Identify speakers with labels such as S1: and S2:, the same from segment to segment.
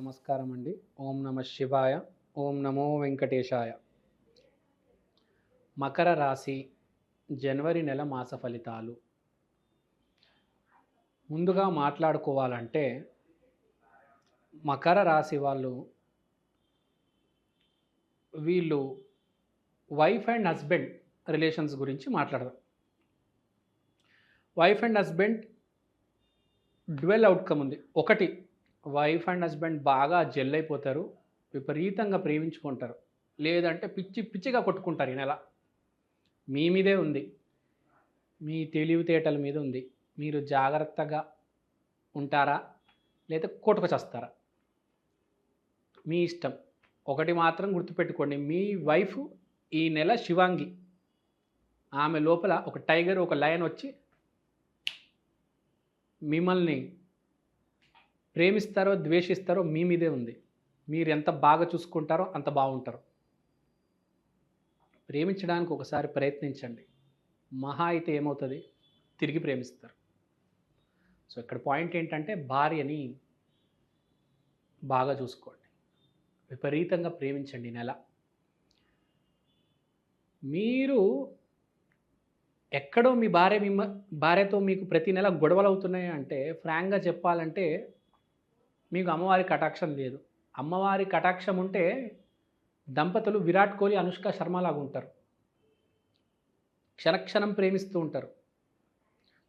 S1: నమస్కారం అండి ఓం నమ శివాయ ఓం నమో వెంకటేశాయ. మకర రాశి జనవరి నెల మాస ఫలితాలు. ముందుగా మాట్లాడుకోవాలంటే మకర రాశి వాళ్ళు వీళ్ళు వైఫ్ అండ్ హస్బెండ్ రిలేషన్స్ గురించి మాట్లాడదాం. Wife and husband dual outcome ఉంది. ఒకటి వైఫ్ అండ్ హస్బెండ్ బాగా జెల్ అయిపోతారు విపరీతంగా ప్రేమించుకుంటారు. లేదంటే పిచ్చి పిచ్చిగా కొట్టుకుంటారు ఈ నెల. మీ మీదే ఉంది. మీ తెలివితేటల మీద ఉంది. మీరు జాగ్రత్తగా ఉంటారా? లేదా కొట్టుకు చేస్తారా? మీ ఇష్టం. ఒకటి మాత్రం గుర్తుపెట్టుకోండి. మీ వైఫ్ ఈ నెల శివాంగి. ఆమె లోపల ఒక టైగర్ ఒక లయన్ వచ్చి మిమ్మల్ని ప్రేమిస్తారో ద్వేషిస్తారో మీ మీదే ఉంది. మీరు ఎంత బాగా చూసుకుంటారో అంత బాగుంటారు. ప్రేమించడానికి ఒకసారి ప్రయత్నించండి. మహా అయితే ఏమవుతుంది? తిరిగి ప్రేమిస్తారు. సో ఇక్కడ పాయింట్ ఏంటంటే భార్యని బాగా చూసుకోండి. విపరీతంగా ప్రేమించండి నెల. మీరు ఎక్కడో మీ భార్య మిమ్మ భార్యతో మీకు ప్రతి నెల గొడవలు అవుతున్నాయి అంటే ఫ్రాంక్గా చెప్పాలంటే మీకు అమ్మవారి కటాక్షం లేదు. అమ్మవారి కటాక్షం ఉంటే దంపతులు విరాట్ కోహ్లీ అనుష్క శర్మ లాగా ఉంటారు. క్షణక్షణం ప్రేమిస్తూ ఉంటారు.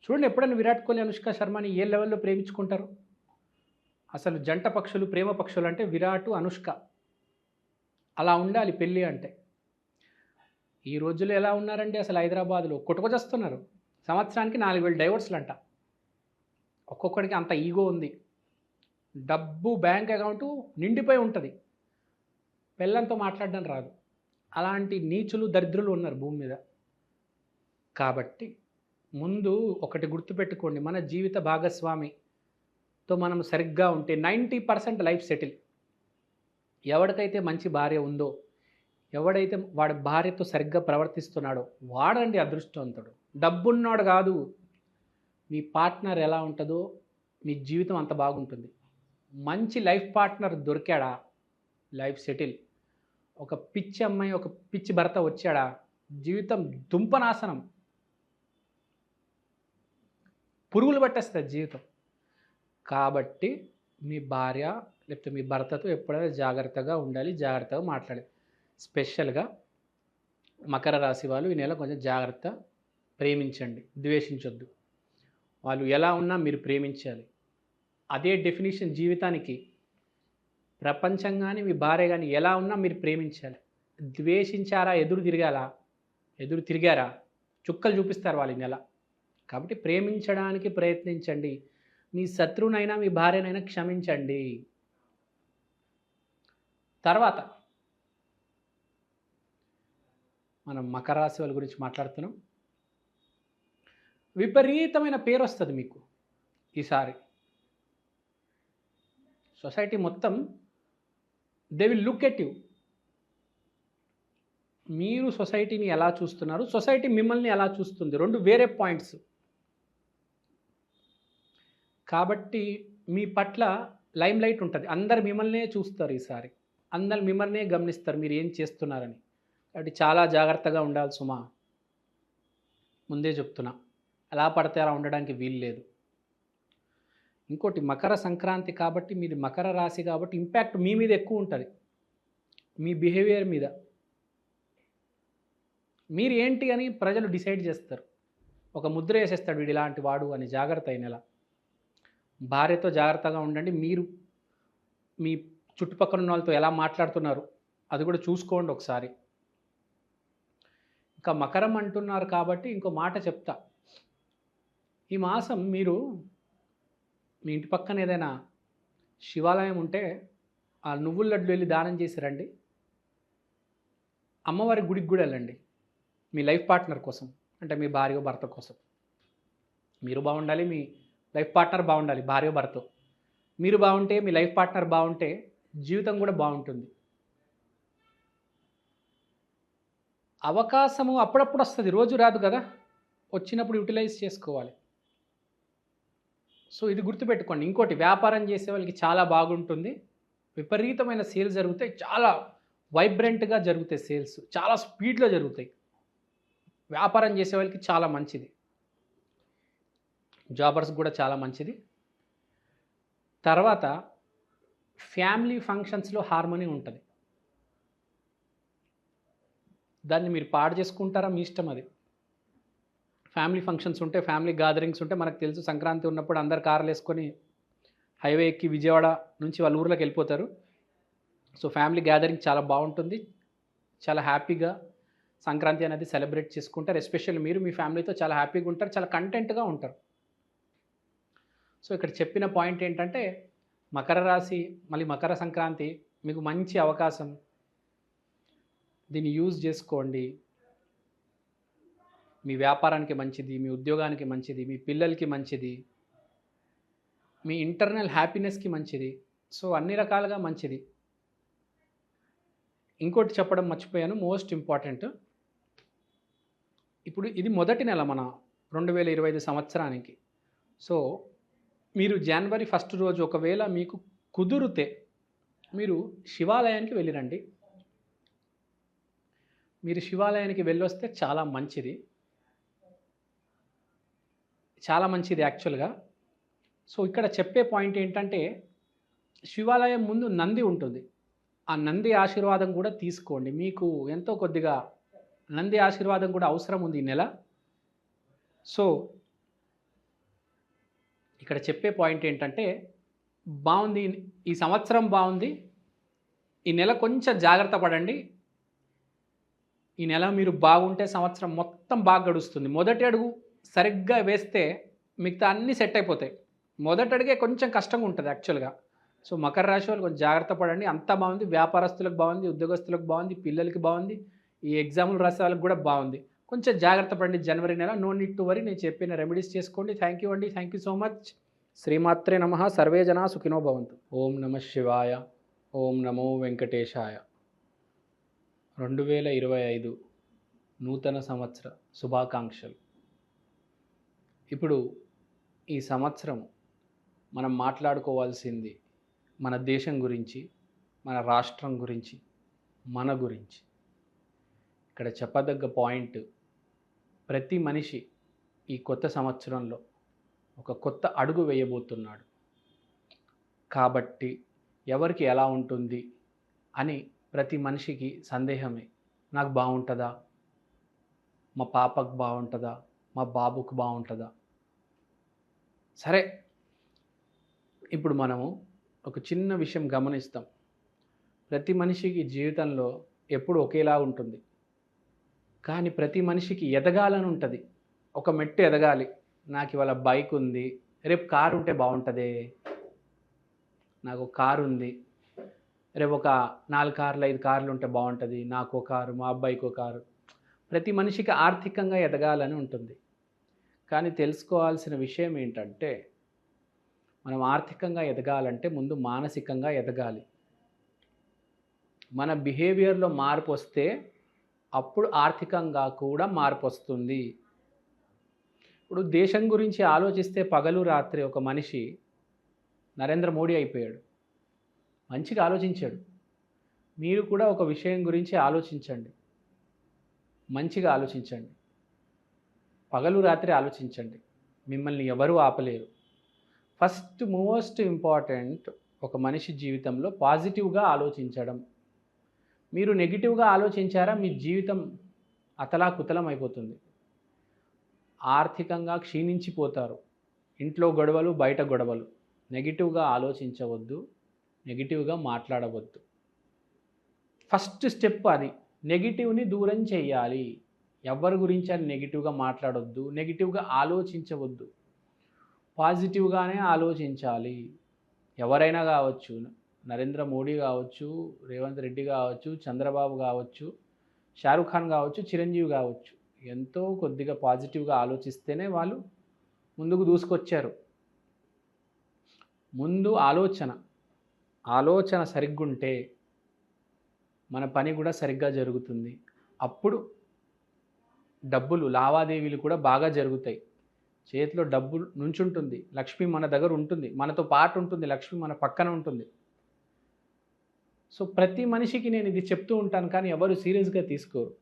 S1: చూడండి ఎప్పుడైనా విరాట్ కోహ్లీ అనుష్క శర్మని ఏ లెవెల్లో ప్రేమించుకుంటారు? అసలు జంట పక్షులు ప్రేమ పక్షులు అంటే విరాట్ అనుష్క. అలా ఉండాలి పెళ్ళి అంటే. ఈ రోజుల్లో ఎలా ఉన్నారండి అసలు హైదరాబాద్లో? కొట్టుకొచ్చేస్తున్నారు. సంవత్సరానికి నాలుగు వేలు డైవర్స్లు అంట ఒక్కొక్కడికి అంత ఈగో ఉంది. డబ్బు బ్యాంక్ అకౌంటు నిండిపోయి ఉంటుంది. పిల్లలతో మాట్లాడడం రాదు. అలాంటి నీచులు దరిద్రులు ఉన్నారు భూమి మీద. కాబట్టి ముందు ఒకటి గుర్తుపెట్టుకోండి. మన జీవిత భాగస్వామితో మనం సరిగ్గా ఉంటే నైంటీ పర్సెంట్ లైఫ్ సెటిల్. ఎవరికైతే మంచి భార్య ఉందో ఎవడైతే వాడి భార్యతో సరిగ్గా ప్రవర్తిస్తున్నాడో వాడండి అదృష్టవంతుడు. డబ్బున్నాడు కాదు. మీ పార్ట్నర్ ఎలా ఉంటుందో మీ జీవితం అంత బాగుంటుంది. మంచి లైఫ్ పార్ట్నర్ దొరికాడా? Life settle. ఒక పిచ్చి అమ్మాయి ఒక పిచ్చి భర్త వచ్చాడా? జీవితం దుంపనాశనం. పురుగులు పట్టేస్తుంది జీవితం. కాబట్టి మీ భార్య లేకపోతే మీ భర్తతో ఎప్పుడైనా జాగ్రత్తగా ఉండాలి జాగ్రత్తగా మాట్లాడాలి. స్పెషల్గా మకర రాశి వాళ్ళు ఈ నెల కొంచెం జాగ్రత్త ప్రేమించండి. ద్వేషించొద్దు. వాళ్ళు ఎలా ఉన్నా మీరు ప్రేమించాలి. అదే డెఫినేషన్ జీవితానికి ప్రపంచం కానీ మీ భార్య కానీ ఎలా ఉన్నా మీరు ప్రేమించాలి. ద్వేషించారా ఎదురు తిరగాలా? ఎదురు తిరిగారా? చుక్కలు చూపిస్తారు వాళ్ళు నెల. కాబట్టి ప్రేమించడానికి ప్రయత్నించండి. మీ శత్రువునైనా మీ భార్యనైనా క్షమించండి. తర్వాత మనం మకర రాశి వాళ్ళ గురించి మాట్లాడుతున్నాం. విపరీతమైన పేరు వస్తుంది మీకు ఈసారి. సొసైటీ మొత్తం they will look at you మీరు సొసైటీని ఎలా చూస్తున్నారు? సొసైటీ మిమ్మల్ని ఎలా చూస్తుంది? రెండు వేరే పాయింట్స్. కాబట్టి మీ పట్ల లైమ్ లైట్ ఉంటుంది. అందరు మిమ్మల్నే చూస్తారు ఈసారి. అందరు మిమ్మల్నే గమనిస్తారు మీరు ఏం చేస్తున్నారని. కాబట్టి చాలా జాగ్రత్తగా ఉండాలి సుమా. ముందే చెప్తున్నా. ఎలా పడితే అలా ఉండడానికి వీలు లేదు ఇంకోటి మకర సంక్రాంతి కాబట్టి మీది మకర రాశి కాబట్టి ఇంపాక్ట్ మీ మీద ఎక్కువ ఉంటుంది. మీ బిహేవియర్ మీద. మీరు ఏంటి అని ప్రజలు డిసైడ్ చేస్తారు. ఒక ముద్ర వేసేస్తాడు వీడు ఇలాంటి వాడు అని జాగ్రత్త అయిన భార్యతో జాగ్రత్తగా ఉండండి. మీరు మీ చుట్టుపక్కల ఉన్న వాళ్ళతో ఎలా మాట్లాడుతున్నారు అది కూడా చూసుకోండి ఒకసారి. ఇంకా మకరం అంటున్నారు కాబట్టి ఇంకో మాట చెప్తా. ఈ మాసం మీరు మీ ఇంటి పక్కన ఏదైనా శివాలయం ఉంటే ఆ నువ్వుల లడ్లు వెళ్ళి దానం చేసి రండి. అమ్మవారి గుడికి కూడా వెళ్ళండి. మీ లైఫ్ పార్ట్నర్ కోసం అంటే మీ భార్య భర్త కోసం. మీరు బాగుండాలి మీ లైఫ్ పార్ట్నర్ బాగుండాలి భార్య భర్త. మీరు బాగుంటే మీ లైఫ్ పార్ట్నర్ బాగుంటే జీవితం కూడా బాగుంటుంది. అవకాశము అప్పుడప్పుడు వస్తుంది రోజు రాదు కదా. వచ్చినప్పుడు యూటిలైజ్ చేసుకోవాలి. సో ఇది గుర్తుపెట్టుకోండి. ఇంకోటి వ్యాపారం చేసే వాళ్ళకి చాలా బాగుంటుంది. విపరీతమైన సేల్స్ జరుగుతాయి. చాలా వైబ్రెంట్గా జరుగుతాయి సేల్స్. చాలా స్పీడ్లో జరుగుతాయి. వ్యాపారం చేసే వాళ్ళకి చాలా మంచిది. జాబర్స్ కూడా చాలా మంచిది. తర్వాత ఫ్యామిలీ ఫంక్షన్స్లో హార్మోనీ ఉంటుంది. దాన్ని మీరు పాడు చేసుకుంటారా? మీ ఇష్టం అది. ఫ్యామిలీ ఫంక్షన్స్ ఉంటే ఫ్యామిలీ గ్యాదరింగ్స్ ఉంటే మనకు తెలుసు సంక్రాంతి ఉన్నప్పుడు అందరు కార్లు వేసుకొని హైవే ఎక్కి విజయవాడ నుంచి వాళ్ళ ఊర్లోకి వెళ్ళిపోతారు. సో ఫ్యామిలీ గ్యాదరింగ్ చాలా బాగుంటుంది. చాలా హ్యాపీగా సంక్రాంతి అనేది సెలబ్రేట్ చేసుకుంటారు. ఎస్పెషల్లీ మీరు మీ ఫ్యామిలీతో చాలా హ్యాపీగా ఉంటారు. చాలా కంటెంట్గా ఉంటారు. సో ఇక్కడ చెప్పిన పాయింట్ ఏంటంటే మకర రాశి మళ్ళీ మకర సంక్రాంతి మీకు మంచి అవకాశం. దీన్ని యూజ్ చేసుకోండి. మీ వ్యాపారానికి మంచిది మీ ఉద్యోగానికి మంచిది మీ పిల్లలకి మంచిది మీ ఇంటర్నల్ హ్యాపీనెస్కి మంచిది. సో అన్ని రకాలుగా మంచిది. ఇంకోటి చెప్పడం మర్చిపోయాను మోస్ట్ ఇంపార్టెంట్ ఇప్పుడు ఇది మొదటి నెల మన రెండు వేల ఇరవై ఐదు సంవత్సరానికి. సో మీరు జనవరి ఫస్ట్ రోజు ఒకవేళ మీకు కుదిరితే మీరు శివాలయానికి వెళ్ళిరండి. మీరు శివాలయానికి వెళ్ళొస్తే చాలా మంచిది. చాలా మంచిది యాక్చువల్గా సో ఇక్కడ చెప్పే పాయింట్ ఏంటంటే శివాలయం ముందు నంది ఉంటుంది. ఆ నంది ఆశీర్వాదం కూడా తీసుకోండి. మీకు ఎంతో కొద్దిగా నంది ఆశీర్వాదం కూడా అవసరం ఉంది ఈ నెల. సో ఇక్కడ చెప్పే పాయింట్ ఏంటంటే బాగుంది ఈ సంవత్సరం బాగుంది. ఈ నెల కొంచెం జాగ్రత్త పడండి. ఈ నెల మీరు బాగుంటే సంవత్సరం మొత్తం బాగా గడుస్తుంది. మొదటి అడుగు సరిగ్గా వేస్తే మిగతా అన్నీ సెట్ అయిపోతాయి. మొదట అడిగే కొంచెం కష్టంగా ఉంటుంది యాక్చువల్గా. సో మకర రాశి వాళ్ళు కొంచెం జాగ్రత్త పడండి. అంతా బాగుంది. వ్యాపారస్తులకు బాగుంది. ఉద్యోగస్తులకు బాగుంది. పిల్లలకి బాగుంది. ఈ ఎగ్జామ్లు రాసే వాళ్ళకి కూడా బాగుంది. కొంచెం జాగ్రత్త పడండి జనవరి నెల. No need to worry. నేను చెప్పిన రెమెడీస్ చేసుకోండి. థ్యాంక్ యూ అండి. Thank you so much. శ్రీమాత్రే నమ. సర్వే జనా సుఖినో భవంతు. ఓం నమ శివాయ. ఓం నమో వెంకటేశాయ. రెండు వేల ఇరవై ఐదు నూతన సంవత్సర శుభాకాంక్షలు. ఇప్పుడు ఈ సంవత్సరం మనం మాట్లాడుకోవాల్సింది మన దేశం గురించి మన రాష్ట్రం గురించి మన గురించి. ఇక్కడ చెప్పదగ్గ పాయింట్ ప్రతి మనిషి ఈ కొత్త సంవత్సరంలో ఒక కొత్త అడుగు వేయబోతున్నాడు. కాబట్టి ఎవరికి ఎలా ఉంటుంది అని ప్రతి మనిషికి సందేహమే. నాకు బాగుంటుందా? మా పాపకు బాగుంటుందా? మా బాబుకు బాగుంటుందా? సరే ఇప్పుడు మనము ఒక చిన్న విషయం గమనిస్తాం. ప్రతి మనిషికి జీవితంలో ఎప్పుడు ఒకేలా ఉంటుంది. కానీ ప్రతి మనిషికి ఎదగాలని ఉంటుంది ఒక మెట్టు ఎదగాలి. నాకు ఇవాళ బైక్ ఉంది. రేపు కారు ఉంటే బాగుంటుందే. నాకు ఒక కారు ఉంది. రేపు ఒక నాలుగు కార్లు ఐదు కార్లు ఉంటే బాగుంటుంది. నాకు ఒక కారు మా అబ్బాయికి ఒక కారు. ప్రతి మనిషికి ఆర్థికంగా ఎదగాలని ఉంటుంది. కానీ తెలుసుకోవాల్సిన విషయం ఏంటంటే మనం ఆర్థికంగా ఎదగాలంటే ముందు మానసికంగా ఎదగాలి. మన బిహేవియర్లో మార్పు వస్తే అప్పుడు ఆర్థికంగా కూడా మార్పు వస్తుంది ఇప్పుడు దేశం గురించి ఆలోచిస్తే పగలు రాత్రి ఒక మనిషి నరేంద్ర మోడీ అయిపోయాడు. మంచిగా ఆలోచించాడు. మీరు కూడా ఒక విషయం గురించి ఆలోచించండి. మంచిగా ఆలోచించండి. పగలు రాత్రి ఆలోచించండి. మిమ్మల్ని ఎవరూ ఆపలేరు. ఫస్ట్ మోస్ట్ ఇంపార్టెంట్ ఒక మనిషి జీవితంలో పాజిటివ్గా ఆలోచించడం. మీరు నెగిటివ్గా ఆలోచించారా? మీ జీవితం అతలాకుతలం అయిపోతుంది. ఆర్థికంగా క్షీణించిపోతారు. ఇంట్లో గొడవలు బయట గొడవలు. నెగిటివ్గా ఆలోచించవద్దు. నెగిటివ్గా మాట్లాడవద్దు. ఫస్ట్ స్టెప్ అది. నెగిటివ్ని దూరం చేయాలి. ఎవరి గురించి అని నెగిటివ్గా మాట్లాడొద్దు నెగిటివ్గా ఆలోచించవద్దు. పాజిటివ్గానే ఆలోచించాలి. ఎవరైనా కావచ్చు నరేంద్ర మోడీ కావచ్చు రేవంత్ రెడ్డి కావచ్చు చంద్రబాబు కావచ్చు షారుఖ్ ఖాన్ కావచ్చు చిరంజీవి కావచ్చు ఎంతో కొద్దిగా పాజిటివ్గా ఆలోచిస్తేనే వాళ్ళు ముందుకు దూసుకొచ్చారు. ముందు ఆలోచన ఆలోచన సరిగ్గుంటే మన పని కూడా సరిగ్గా జరుగుతుంది. అప్పుడు డబ్బులు లావాదేవీలు కూడా బాగా జరుగుతాయి. చేతిలో డబ్బు నుంచుంటుంది. లక్ష్మి మన దగ్గర ఉంటుంది. మనతో పాటు ఉంటుంది. లక్ష్మి మన పక్కన ఉంటుంది. సో ప్రతి మనిషికి నేను ఇది చెప్తూ ఉంటాను కానీ ఎవరు సీరియస్గా తీసుకోరు.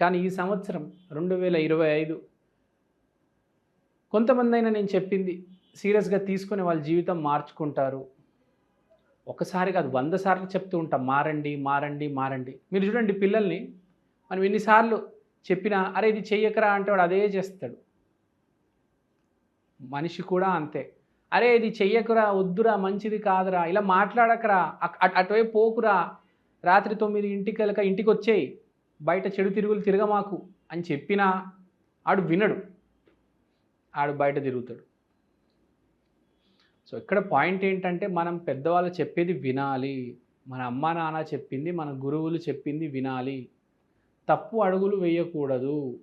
S1: కానీ ఈ సంవత్సరం రెండు వేల ఇరవై ఐదు కొంతమంది అయినా నేను చెప్పింది సీరియస్గా తీసుకొని వాళ్ళ జీవితం మార్చుకుంటారు. ఒకసారి కాదు వంద సార్లు చెప్తూ ఉంటాం మారండి మారండి మారండి. మీరు చూడండి పిల్లల్ని మనం ఎన్నిసార్లు చెప్పినా అరే ఇది చెయ్యకరా అంటే వాడు అదే చేస్తాడు. మనిషి కూడా అంతే. అరే ఇది చెయ్యకురా వద్దురా మంచిది కాదురా ఇలా మాట్లాడకరా అక్- అటువైపు పోకురా రాత్రి తొమ్మిది ఇంటికి వెళ్ళక ఇంటికి వచ్చేయి బయట చెడు తిరుగులు తిరగమాకు అని చెప్పినా ఆడు వినడు. ఆడు బయట తిరుగుతాడు. సో ఇక్కడ పాయింట్ ఏంటంటే మనం పెద్దవాళ్ళు చెప్పేది వినాలి. మన అమ్మ నాన్న చెప్పింది మన గురువులు చెప్పింది వినాలి. తప్పు అడుగులు వేయకూడదు.